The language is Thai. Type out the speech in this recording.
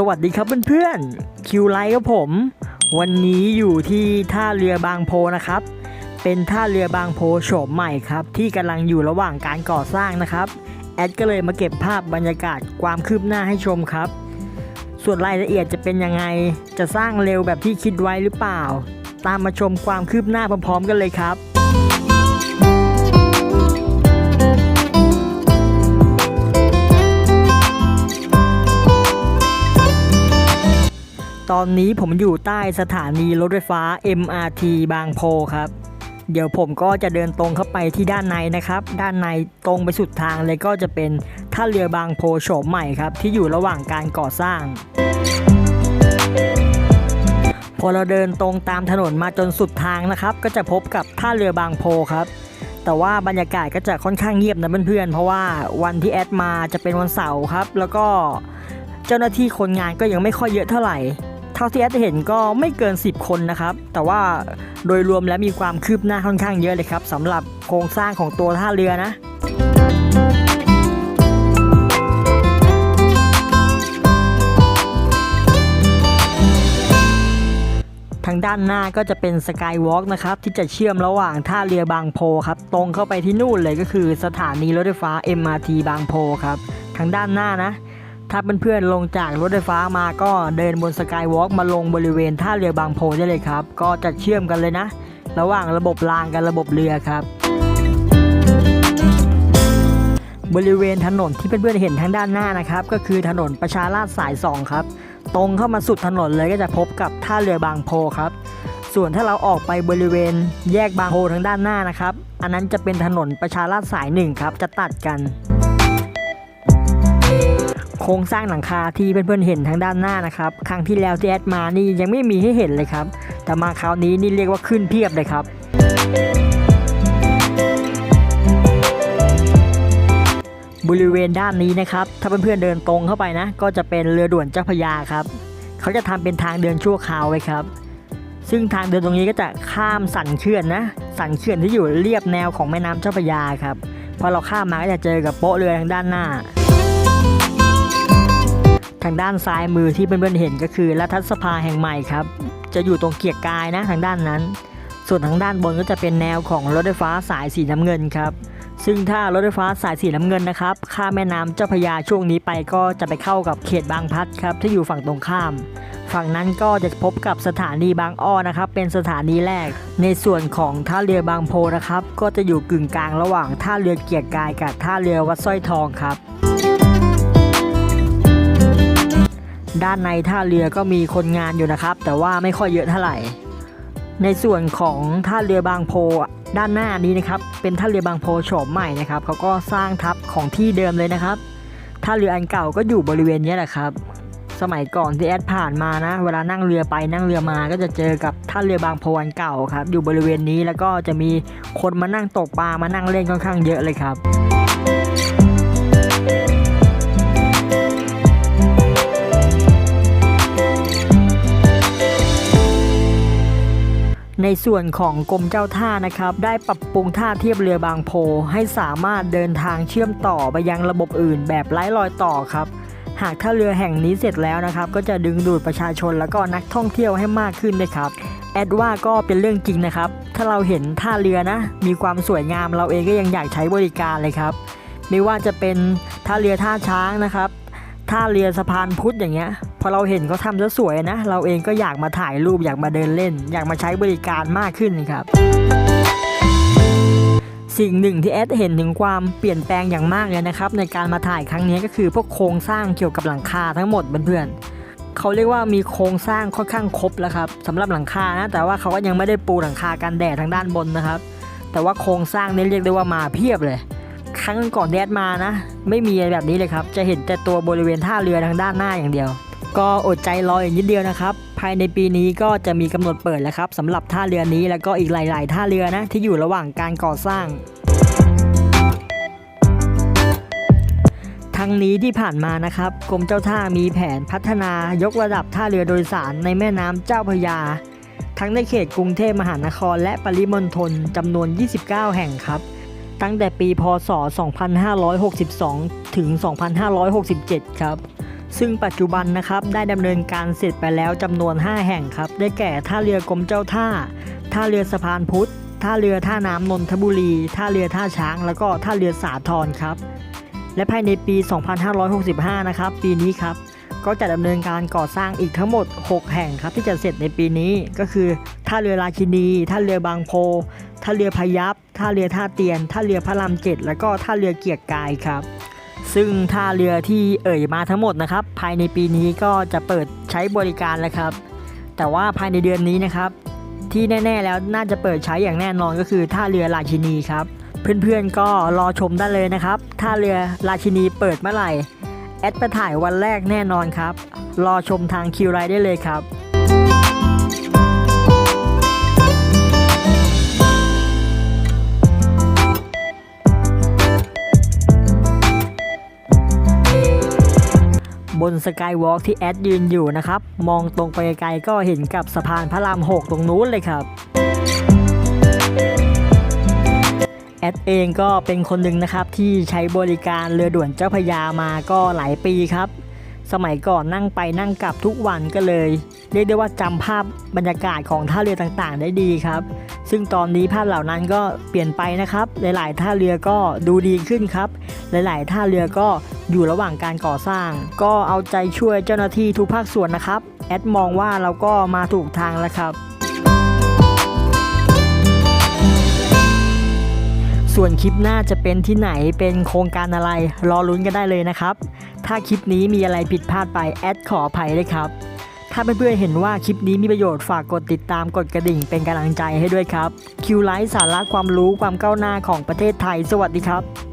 สวัสดีครับเพื่อนๆ คิวไลท์ครับผม วันนี้อยู่ที่ท่าเรือบางโพนะครับ เป็นท่าเรือบางโพโฉมใหม่ครับ ที่กำลังอยู่ระหว่างการก่อสร้างนะครับ แอดก็เลยมาเก็บภาพบรรยากาศความคืบหน้าให้ชมครับ ส่วนรายละเอียดจะเป็นยังไง จะสร้างเร็วแบบที่คิดไว้หรือเปล่า ตามมาชมความคืบหน้าพร้อมๆกันเลยครับ อนนี้ผมอยู่ใต้สถานีรถไฟฟ้า MRT บางโพครับ เดี๋ยวผมก็จะเดินตรงเข้าไปที่ด้านในนะครับ ด้านในตรงไปสุดทางเลยก็จะเป็นท่าเรือบางโพโฉมใหม่ครับ ที่อยู่ระหว่างการก่อสร้าง พอเราเดินตรงตามถนนมาจนสุดทางนะครับ ก็จะพบกับท่าเรือบางโพครับแต่ว่าบรรยากาศก็จะค่อนข้างเงียบนะเพื่อนๆ เพราะว่าวันที่แอดมาจะเป็นวันเสาร์ครับ แล้วก็เจ้าหน้าที่คนงานก็ยังไม่ค่อยเยอะเท่าไหร่ เท่าที่แอดเห็นก็ไม่เกิน 10 คนนะครับ แต่ว่าโดยรวมแล้วมีความคืบหน้าค่อนข้างเยอะเลยครับสำหรับโครงสร้างของตัวท่าเรือนะทางด้านหน้าก็จะเป็นสกายวอล์กนะครับที่จะเชื่อมระหว่างท่าเรือบางโพครับตรงเข้าไปที่นู่นเลยก็คือสถานีรถไฟฟ้า MRT บางโพครับทางด้านหน้านะ ถ้าเพื่อนๆลงจากรถไฟฟ้ามาก็เดินบนสกายวอล์กมาลงบริเวณท่าเรือบางโพได้เลยครับ ก็จะเชื่อมกันเลยนะ ระหว่างระบบรางกับระบบเรือครับ บริเวณถนนที่เพื่อนๆเห็นทางด้านหน้านะครับ ก็คือถนนประชาราษฎร์สาย 2 ครับ ตรงเข้ามาสุดถนนเลยก็จะพบกับท่าเรือบางโพครับ ส่วนถ้าเราออกไปบริเวณแยกบางโพทางด้านหน้านะครับ อันนั้นจะเป็นถนนประชาราษฎร์สายหนึ่งครับจะตัดกัน ครงสร้างหลังคาที่เพื่อนๆเห็นทางด้านหน้านะครับ ครั้งที่แล้วที่แอดมานี่ยังไม่มีให้เห็นเลยครับ แต่มาคราวนี้นี่เรียกว่าขึ้นเพียบเลยครับบริเวณด้านนี้นะครับ ถ้าเพื่อนๆเดินตรงเข้าไปนะ ก็จะเป็นเรือด่วนเจ้าพยาครับ เขาจะทำเป็นทางเดินชั่วคราวไว้ครับ ซึ่งทางเดินตรงนี้ก็จะข้ามสันเขื่อนนะ สันเขื่อนที่อยู่เรียบแนวของแม่น้ำเจ้าพยาครับ พอเราข้ามมาก็จะเจอกับโป๊ะเรือทางด้านหน้า ทางด้านซ้ายมือที่เพื่อนๆเห็นก็คือรัฐสภาแห่งใหม่ครับ จะอยู่ตรงเกียรติกายนะทางด้านนั้น ส่วนทางด้านบนก็จะเป็นแนวของรถไฟฟ้าสายสีน้ำเงินครับ ซึ่งถ้ารถไฟฟ้าสายสีน้ำเงินนะครับข้ามแม่น้ำเจ้าพยาช่วงนี้ไปก็จะไปเข้ากับเขตบางพัดครับที่อยู่ฝั่งตรงข้าม ฝั่งนั้นก็จะพบกับสถานีบางอ้อนะครับเป็นสถานีแรก ในส่วนของท่าเรือบางโพนะครับ ก็จะอยู่กึ่งกลางระหว่างท่าเรือเกียรติกายกับท่าเรือวัดสร้อยทองครับ ด้านในท่าเรือก็มีคนงานอยู่นะครับ แต่ว่าไม่ค่อยเยอะเท่าไหร่ ในส่วนของท่าเรือบางโพด้านหน้านี้นะครับ เป็นท่าเรือบางโพโฉมใหม่นะครับเขาก็สร้างทับของที่เดิมเลยนะครับท่าเรืออันเก่าก็อยู่บริเวณนี้แหละครับ สมัยก่อนที่แอดผ่านมานะ เวลานั่งเรือไปนั่งเรือมาก็จะเจอกับท่าเรือบางโพอันเก่าครับ อยู่บริเวณนี้แล้วก็จะมีคนมานั่งตกปลามานั่งเล่นค่อนข้างเยอะเลยครับ ในส่วนของกรมเจ้าท่านะครับ ได้ปรับปรุงท่าเทียบเรือบางโพ ให้สามารถเดินทางเชื่อมต่อไปยังระบบอื่น แบบไร้รอยต่อครับ หากท่าเรือแห่งนี้เสร็จแล้วนะครับ ก็จะดึงดูดประชาชนแล้วก็นักท่องเที่ยวให้มากขึ้นด้วยครับแอดว่าก็เป็นเรื่องจริงนะครับ ถ้าเราเห็นท่าเรือนะ มีความสวยงามเราเองก็ยังอยากใช้บริการเลยครับ ไม่ว่าจะเป็นท่าเรือท่าช้างนะครับ ท่าเรือสะพานพุทธอย่างเงี้ย พอเราเห็นเขาทำซะสวยนะ เราเองก็อยากมาถ่ายรูปอยากมาเดินเล่น อยากมาใช้บริการมากขึ้นครับ สิ่งหนึ่งที่แอดเห็นถึงความเปลี่ยนแปลงอย่างมากเลยนะครับ ในการมาถ่ายครั้งนี้ก็คือพวกโครงสร้างเกี่ยวกับหลังคาทั้งหมดเพื่อนๆเขาเรียกว่ามีโครงสร้างค่อนข้างครบแล้วครับสำหรับหลังคานะ แต่ว่าเขาก็ยังไม่ได้ปูหลังคากันแดดทางด้านบนนะครับ แต่ว่าโครงสร้างนี่เรียกได้ว่ามาเพียบเลยครั้งก่อนแดดมานะ ไม่มีแบบนี้เลยครับ จะเห็นแต่ตัวบริเวณท่าเรือทางด้านหน้าอย่างเดียว ก็อดใจรออีกนิดเดียวนะครับ ภายในปีนี้ก็จะมีกำหนดเปิดแล้วครับสำหรับท่าเรือนี้แล้วก็อีกหลาย ๆ ท่าเรือนะที่อยู่ระหว่างการก่อสร้างทั้งนี้ที่ผ่านมานะครับกรมเจ้าท่ามีแผนพัฒนายกระดับท่าเรือโดยสารในแม่น้ำเจ้าพระยา ทั้งในเขตกรุงเทพมหานครและปริมณฑลจำนวน 29 แห่งครับ ตั้งแต่ปีพศ 2562 ถึง 2567 ครับ ซึ่งปัจจุบันนะครับได้ดำเนินการเสร็จไปแล้วจำนวน 5 แห่งครับ ได้แก่ท่าเรือกรมเจ้าท่า ท่าเรือสะพานพุทธ ท่าเรือท่าน้ำนนทบุรี ท่าเรือท่าช้าง แล้วก็ท่าเรือสาทรครับ และภายในปี 2565 นะครับ ปีนี้ครับ ก็จะดำเนินการก่อสร้างอีกทั้งหมด 6 แห่งครับ ที่จะเสร็จในปีนี้ก็คือท่าเรือราชินี ท่าเรือบางโพ ท่าเรือพยัพท่าเรือท่าเตียน ท่าเรือพระรามเจ็ดแล้วก็ท่าเรือเกียรกายครับ ซึ่งท่าเรือที่เอ่ยมาทั้งหมดนะครับ ภายในปีนี้ก็จะเปิดใช้บริการแล้วครับ แต่ว่าภายในเดือนนี้นะครับ ที่แน่ ๆ แล้วน่าจะเปิดใช้อย่างแน่นอนก็คือท่าเรือราชินีครับ เพื่อนๆก็รอชมได้เลยนะครับ ท่าเรือราชินีเปิดเมื่อไหร่แอดไปถ่ายวันแรกแน่นอนครับ รอชมทางคิวไรได้เลยครับ นสกายวอล์กที่แอดยืนอยู่นะครับ มองตรงไปไกลๆก็เห็นกับสะพานพระราม 6 ตรงนู้นเลยครับ แอดเองก็เป็นคนหนึ่งนะครับที่ใช้บริการเรือด่วนเจ้าพยามาก็หลายปีครับ สมัยก่อนนั่งไปนั่งกลับทุกวันก็เลย เรียกได้ว่าจำภาพบรรยากาศของท่าเรือต่างๆ ได้ดีครับ ซึ่งตอนนี้ภาพเหล่านั้นก็เปลี่ยนไปนะครับ หลายๆ ท่าเรือก็ดูดีขึ้นครับ หลายๆ ท่าเรือก็อยู่ระหว่างการก่อสร้าง ก็เอาใจช่วยเจ้าหน้าที่ทุกภาคส่วนนะครับ แอดมองว่าเราก็มาถูกทางแล้วครับ ส่วนคลิปหน้าจะเป็นที่ไหนเป็นโครงการอะไร รอลุ้นกันได้เลยนะครับ ถ้าคลิปนี้มีอะไรผิดพลาดไปแอดขออภัยเลยครับ ถ้าเพื่อนๆเห็นว่าคลิปนี้มีประโยชน์ฝากกดติดตามกดกระดิ่งเป็นกำลังใจให้ด้วยครับคิวไลฟ์สาระความรู้ความก้าวหน้าของประเทศไทย สวัสดีครับ